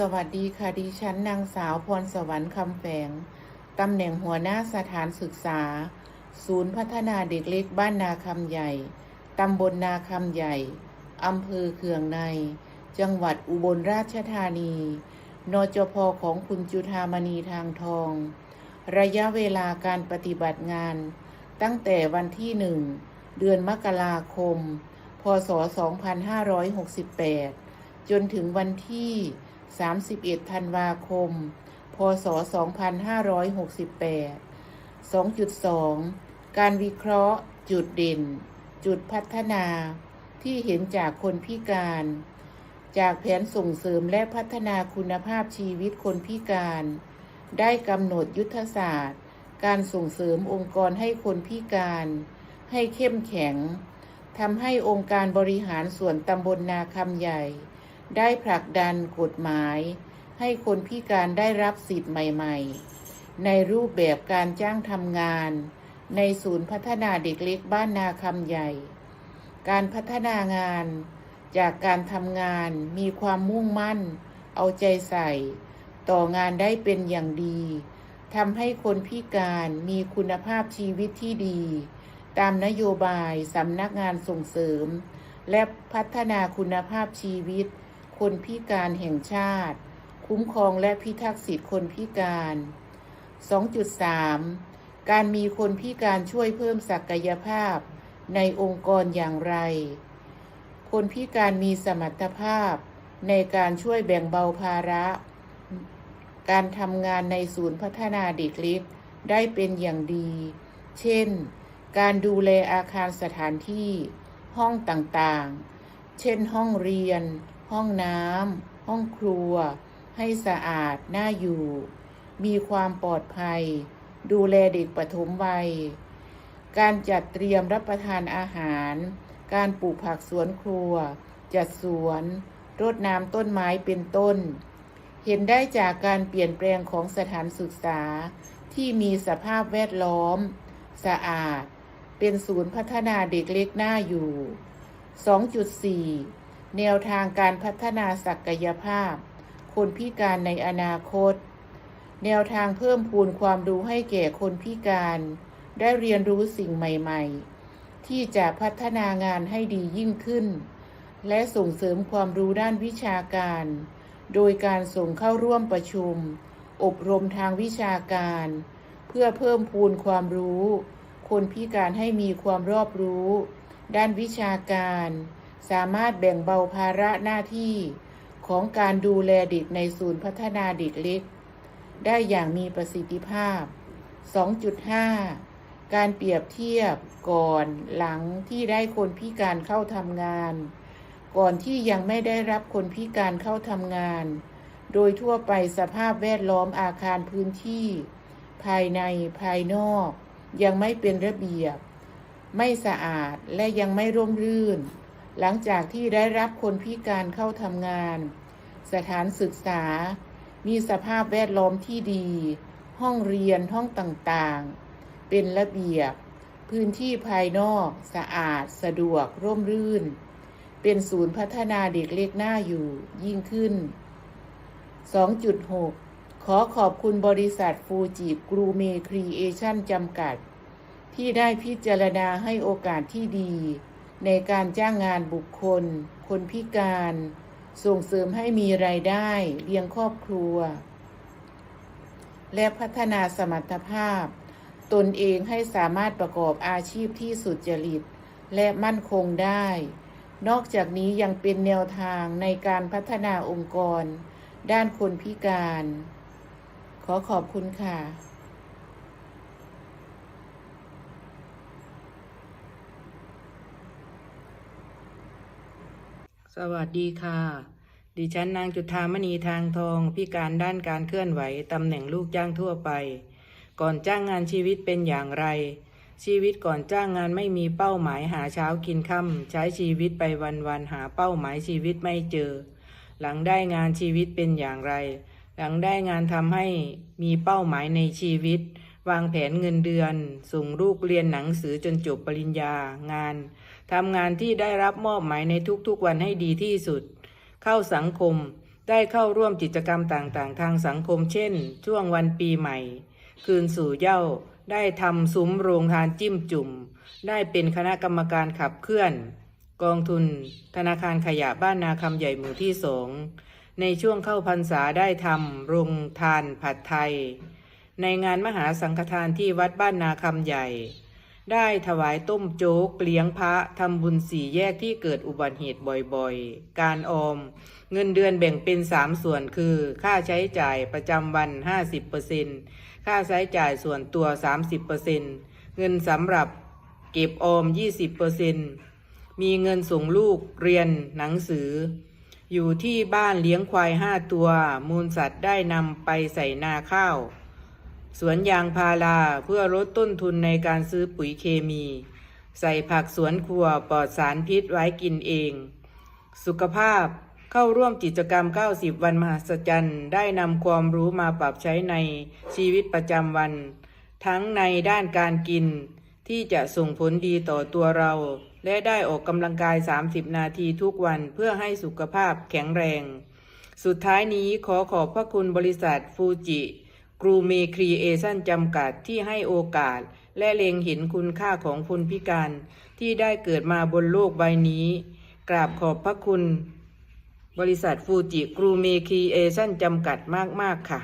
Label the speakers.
Speaker 1: สวัสดีค่ะดิฉันนางสาวพรสวรรค์คำแฝง ตำแหน่งหัวหน้าสถานศึกษา ศูนย์พัฒนาเด็กเล็กบ้านนาคำใหญ่ ตำบลนาคำใหญ่ อำเภอเคืองใน จังหวัดอุบลราชธานี นจพของคุณจุธามณีทางทอง ระยะเวลาการปฏิบัติงาน ตั้งแต่วันที่หนึ่งเดือนมกราคม พศ 2568 จนถึงวันที่ 31 ธันวาคม พศ 2568 2.2 การวิเคราะห์ จุดเด่น จุดพัฒนา ที่เห็นจากคนพิการ จากแผนส่งเสริมและพัฒนาคุณภาพชีวิตคนพิการ ได้กำหนดยุทธศาสตร์ การส่งเสริมองค์กรให้คนพิการ ให้เข้มแข็งทำให้องค์การบริหารส่วนตำบลนาคำใหญ่ ได้ผลักดันกฎหมาย ให้คนพิการได้รับสิทธิ์ใหม่ ๆ ในรูปแบบการจ้างทำงาน ในศูนย์พัฒนาเด็กเล็กบ้านนาคำใหญ่ การพัฒนางานจากการทำงานมีความมุ่งมั่น เอาใจใส่ ต่องานได้เป็นอย่างดีทำให้คนพิการมีคุณภาพชีวิตที่ดี ตามนโยบายสำนักงานส่งเสริม และพัฒนาคุณภาพชีวิต คนพิการแห่งชาติ คุ้มครองและพิทักษ์สิทธิคนพิการ 2.3 การมีคนพิการช่วยเพิ่มศักยภาพในองค์กรอย่างไร คนพิการมีสมรรถภาพในการช่วยแบ่งเบาภาระ การทำงานในศูนย์พัฒนาเด็กเล็กได้เป็นอย่างดี เช่น การดูแลอาคารสถานที่ ห้องต่างๆ เช่นห้องเรียน ห้องน้ำห้องครัว ให้สะอาดน่าอยู่ มีความปลอดภัย ดูแลเด็กปฐมวัย การจัดเตรียมรับประทานอาหาร การปลูกผักสวนครัว จัดสวนรดน้ำต้นไม้เป็นต้น เห็นได้จากการเปลี่ยนแปลงของสถานศึกษาที่มีสภาพแวดล้อม สะอาด เป็นศูนย์พัฒนาเด็กเล็กน่าอยู่ 2.4 แนวทางการพัฒนาศักยภาพ คนพิการในอนาคต แนวทางเพิ่มพูนความรู้ให้แก่คนพิการ ได้เรียนรู้สิ่งใหม่ๆ ที่จะพัฒนางานให้ดียิ่งขึ้น และส่งเสริมความรู้ด้านวิชาการ โดยการส่งเข้าร่วมประชุม อบรมทางวิชาการ เพื่อเพิ่มพูนความรู้ คนพิการให้มีความรอบรู้ ด้านวิชาการ สามารถแบ่งเบาภาระหน้าที่ของการดูแลเด็กในศูนย์พัฒนาเด็กเล็ก ได้อย่างมีประสิทธิภาพ 2.5 การเปรียบเทียบก่อนหลังที่ได้คนพิการเข้าทำงาน ก่อนที่ยังไม่ได้รับคนพิการเข้าทำงาน โดยทั่วไปสภาพแวดล้อมอาคารพื้นที่ ภายในภายนอก ยังไม่เป็นระเบียบ ไม่สะอาดและยังไม่ร่มรื่น หลังจากที่ได้รับคนพิการเข้าทำงาน สถานศึกษา มีสภาพแวดล้อมที่ดี ห้องเรียนห้องต่างๆ เป็นระเบียบ พื้นที่ภายนอก สะอาด สะดวก ร่มรื่น เป็นศูนย์พัฒนาเด็กเล็กหน่าอยู่ยิ่งขึ้น 2.6 ขอขอบคุณบริษัทฟูจิกรูเมครีเอชั่นจำกัด ที่ได้พิจารณาให้โอกาสที่ดี ในการจ้างงานบุคคล คนพิการ ส่งเสริมให้มีรายได้เลี้ยงครอบครัว และพัฒนาสมรรถภาพ ตนเองให้สามารถประกอบอาชีพที่สุจริต และมั่นคงได้ นอกจากนี้ยังเป็นแนวทางในการพัฒนาองค์กร ด้านคนพิการ ขอขอบคุณค่ะ
Speaker 2: สวัสดีค่ะ ดิฉันนางจุธามณีทางทอง พิการด้านการเคลื่อนไหว ตำแหน่งลูกจ้างทั่วไป ก่อนจ้างงานชีวิตเป็นอย่างไร ชีวิตก่อนจ้างงานไม่มีเป้าหมายหาเช้ากินค่ำใช้ชีวิตไปวันๆหาเป้าหมายชีวิตไม่เจอ หลังได้งานชีวิตเป็นอย่างไร หลังได้งานทำให้มีเป้าหมายในชีวิต วางแผนเงินเดือน ส่งลูกเรียนหนังสือจนจบปริญญางานทำงานที่ได้รับมอบหมายในทุกๆวันให้ดีที่สุด เข้าสังคม ได้เข้าร่วมกิจกรรมต่างๆ ทางสังคมเช่น ช่วงวันปีใหม่ คืนสู่เย้า ได้ทำซุ้มโรงทานจิ้มจุ่ม ได้เป็นคณะกรรมการขับเคลื่อน กองทุน ธนาคารขยะบ้านนาคำใหญ่หมู่ที่สองในช่วงเข้าพรรษาได้ทำโรงทานผัดไทย ในงานมหาสังฆทานที่วัดบ้านนาคำใหญ่ ได้ถวายต้มโจ๊กเลี้ยงพระทำบุญสี่แยกที่เกิดอุบัติเหตุบ่อยๆ การออม เงินเดือนแบ่งเป็นสามส่วนคือ ค่าใช้จ่ายประจำวัน 50%ค่าใช้จ่ายส่วนตัว 30%เงินสำหรับเก็บออม 20%มีเงินส่งลูกเรียนหนังสืออยู่ที่บ้านเลี้ยงควายห้าตัว มูลสัตว์ได้นำไปใส่นาข้าว สวนยางพาราเพื่อลดต้นทุนในการซื้อปุ๋ยเคมี ใส่ผักสวนครัวปลอดสารพิษไว้กินเอง สุขภาพเข้าร่วมกิจกรรม 90 วันมหัศจรรย์ได้นำความรู้มาปรับใช้ในชีวิตประจำวัน ทั้งในด้านการกิน ที่จะส่งผลดีต่อตัวเรา และได้ออกกำลังกาย 30 นาทีทุกวันเพื่อให้สุขภาพแข็งแรง สุดท้ายนี้ขอขอบพระคุณบริษัทฟูจิ กรูเมครีเอชั่นจำกัดที่ให้โอกาส และเล็งเห็นคุณค่าของคนพิการที่ได้เกิดมาบนโลกใบนี้ กราบขอบพระคุณ บริษัทฟูจิกรูเมครีเอชั่นจำกัดมาก ๆ ค่ะ